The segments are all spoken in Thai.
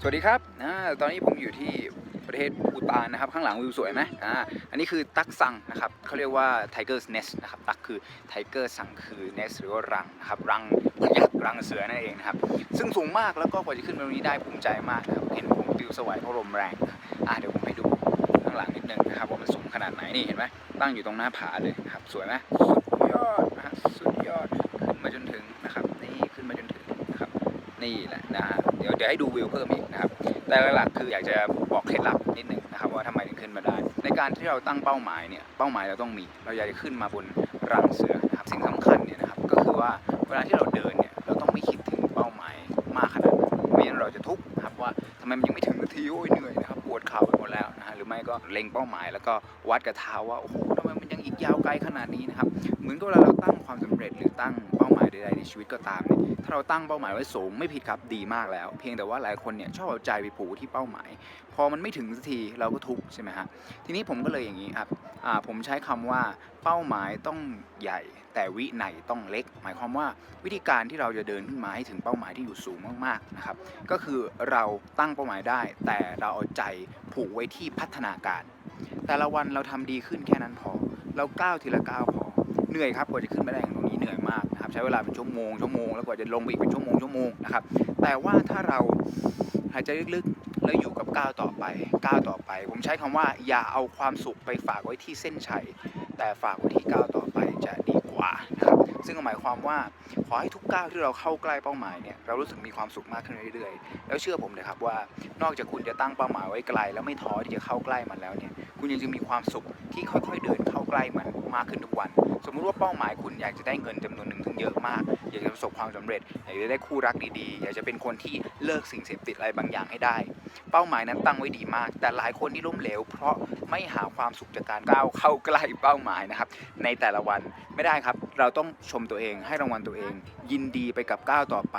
สวัสดีครับอ่าตอนนี้ผมอยู่ที่ประเทศภูตานนะครับข้างหลังวิวสวยไหมอ่าอันนี้คือตักซังนะครับเขาเรียกว่า Tiger's Nest นะครับตักคือ Tiger ซังคือ Nest หรือว่ารังนะครับรังพยักรังเสือนั่นเองนะครับซึ่งสูงมากแล้วก็กว่าจะขึ้นมาตรงนี้ได้ภูมิใจมากครับเห็นผมปิวสวยเพราะลมแรงนะอ่าเดี๋ยวผมให้ดูข้างหลังนิดนึงนะครับว่ามันสูงขนาดไหนนี่เห็นไหมตั้งอยู่ตรงหน้าผาเลยครับสวยไหมสุดยอดนะฮะสุดยอดขึ้นมาจนถึงนะครับนี่ นี่แหละนะฮะเดี๋ยวเดี๋ยวให้ดูวิวเพิ่มอีกนะครับ แต่หลักๆคืออยากจะบอกเคล็ดลับนิดหนึ่งนะครับว่าทำไมถึงขึ้นมาได้ ในการที่เราตั้งเป้าหมายเนี่ยเป้าหมายเราต้องมี เราอยากจะขึ้นมาบนรังเสือนะครับสิ่งสำคัญเนี่ยนะครับก็คือว่าเวลาที่เราเดินเนี่ยเราต้องไม่คิดถึงเป้าหมายมากขนาดนั้นไม่งั้นเราจะทุกข์นะครับว่าทำไมมันยังไม่ถึงนาทีโอ้ยเหนื่อยนะครับปวดเข่าไปหมดแล้วนะฮะหรือไม่ก็เล็งเป้าหมาย แล้วก็วัดกับเท้าว่าโอ้โหทำไมมันยังอีกยาวไกลขนาดนี้นะครับเหมือนกับเวลาเราตั้งความสำเร็จหรือตั้ง ด ๆ ในชีวิตก็ตามเนี่ยถ้าเราตั้งเป้าหมายไว้สูงไม่ผิดครับดีมากแล้ว เพียงแต่ว่าหลายคนเนี่ยชอบเอาใจไปผูกที่เป้าหมาย พอมันไม่ถึงสักทีเราก็ทุกข์ใช่ไหมฮะทีนี้ผมก็เลยอย่างนี้ครับอ่าผมใช้คำว่าเป้าหมายต้องใหญ่ แต่วิไหนต้องเล็ก หมายความว่าวิธีการที่เราจะเดินขึ้นมาให้ถึงเป้าหมายที่อยู่สูงมากๆนะครับก็คือเราตั้งเป้าหมายได้ แต่เราเอาใจผูกไว้ที่พัฒนาการ แต่ละวันเราทำดีขึ้นแค่นั้นพอ เราก้าวทีละก้าวพอ เหนื่อยครับกว่าจะขึ้นไปได้อย่างตรงนี้เหนื่อยมากนะครับใช้เวลาเป็นชั่วโมงชั่วโมงแล้วกว่าจะลงไปอีกเป็นชั่วโมงชั่วโมงนะครับแต่ว่าถ้าเราหายใจลึกๆ แล้วอยู่กับก้าวต่อไปก้าวต่อไป ผมใช้คำว่าอย่าเอาความสุขไปฝากไว้ที่เส้นชัย แต่ฝากไว้ที่ก้าวต่อไปจะดีกว่านะครับซึ่งหมายความว่าขอให้ทุกก้าวที่เราเข้าใกล้เป้าหมายเนี่ยเรารู้สึกมีความสุขมากขึ้นเรื่อยๆ แล้วเชื่อผมเลยครับว่านอกจากคุณจะตั้งเป้าหมายไว้ไกล แล้วไม่ท้อที่จะเข้าใกล้มันแล้วเนี่ยคุณยังจะมีความสุขที่ค่อยๆเดินเข้าใกล้มันมากขึ้นทุกวัน สมมุติว่าเป้าหมายคุณอยากจะได้เงินจำนวนหนึ่งถึงเยอะมากอยากจะประสบความสำเร็จอยากจะได้คู่รักดีๆ อยากจะเป็นคนที่เลิกสิ่งเสพติดอะไรบางอย่างให้ได้เป้าหมายนั้นตั้งไว้ดีมาก แต่หลายคนที่ล้มเหลว เพราะไม่หาความสุขจากการก้าวเข้าใกล้เป้าหมายนะครับ ในแต่ละวันไม่ได้ครับ เราต้องชมตัวเองให้รางวัลตัวเอง ยินดีไปกับก้าวต่อไป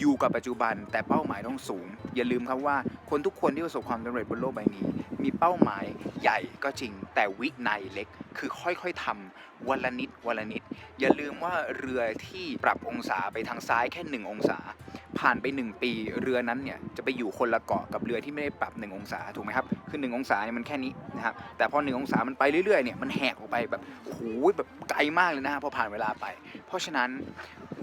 อยู่กับปัจจุบัน แต่เป้าหมายต้องสูง อย่าลืมครับว่าคนทุกคนที่ประสบความสำเร็จบนโลกใบนี้ มีเป้าหมายใหญ่ก็จริง แต่วินัยเล็กคือค่อยๆทำวันละนิดวันละนิด อย่าลืมว่าเรือที่ปรับองศาไปทางซ้ายแค่ 1 องศา ผ่านไป 1 ปีเรือนั้นเนี่ยจะไปอยู่คนละเกาะกับเรือที่ไม่ได้ปรับ 1 องศาถูกไหมครับคือ1องศาเนี่ยมันแค่นี้นะครับแต่พอ 1 องศามันไปเรื่อยๆเนี่ยมันแหกออกไปแบบโอ้โหแบบไกลมากเลยนะฮะพอผ่านเวลาไป เพราะฉะนั้น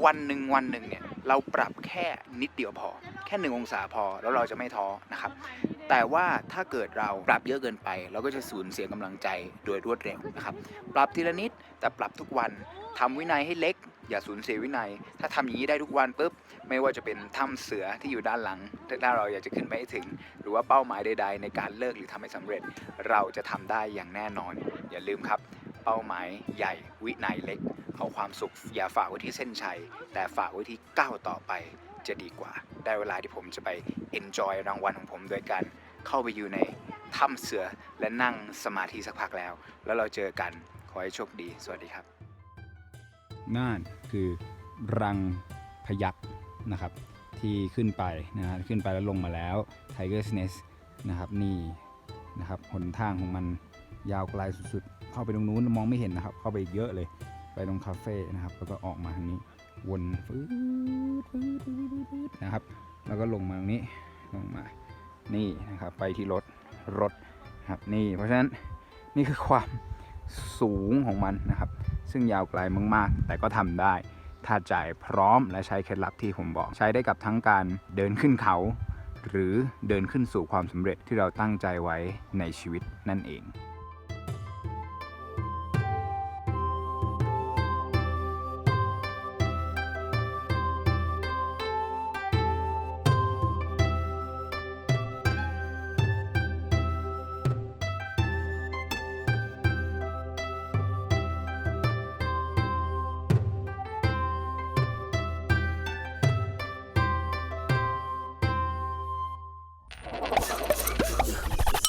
วันหนึ่งวันหนึ่งเนี่ยเราปรับแค่นิดเดียวพอ แค่1องศาพอแล้วเราจะไม่ท้อนะครับแต่ว่าถ้าเกิดเราปรับเยอะเกินไป เราก็จะสูญเสียกำลังใจโดยรวดเร็วนะครับปรับทีละนิดแต่ปรับทุกวันทำวินัยให้เล็ก อย่าสูญเสียวินัย ถ้าทำอย่างนี้ได้ทุกวันปุ๊บ ไม่ว่าจะเป็นถ้ำเสือที่อยู่ด้านหลัง ถ้าเราอยากจะขึ้นไปให้ถึง หรือว่าเป้าหมายใด ๆ ในการเลิกหรือทำให้สำเร็จ เราจะทำได้อย่างแน่นอน อย่าลืมครับ เป้าหมายใหญ่วินัยเล็กเอาความสุขอย่าฝากไว้ที่เส้นชัย แต่ฝากไว้ที่ก้าวต่อไปจะดีกว่า ได้เวลาที่ผมจะไป enjoy รางวัลของผมโดยการเข้าไปอยู่ในถ้ำเสือและนั่งสมาธิสักพักแล้ว แล้วเราเจอกันขอให้โชคดี สวัสดีครับ น่านคือรังพยักนะครับ ที่ขึ้นไปนะฮะขึ้นไปแล้วลงมาแล้ว Tiger's Nest นะครับนี่นะครับหนทางของมันยาวไกลสุดๆ เข้าไปตรงนู้นมองไม่เห็นนะครับ เข้าไปอีกเยอะเลย ไปตรงคาเฟ่นะครับ แล้วก็ออกมาทางนี้ วนฟืดฟืดฟืดฟืดนะครับ แล้วก็ลงมาตรงนี้ ลงมา นี่นะครับ ไปที่รถ รถครับ นี่ เพราะฉะนั้นนี่คือความสูงของมันนะครับ ซึ่งยาวไกลมากๆ แต่ก็ทำได้ ถ้าใจพร้อมและใช้เคล็ดลับที่ผมบอก ใช้ได้กับทั้งการเดินขึ้นเขา หรือเดินขึ้นสู่ความสำเร็จที่เราตั้งใจไว้ในชีวิตนั่นเอง ハハハハ!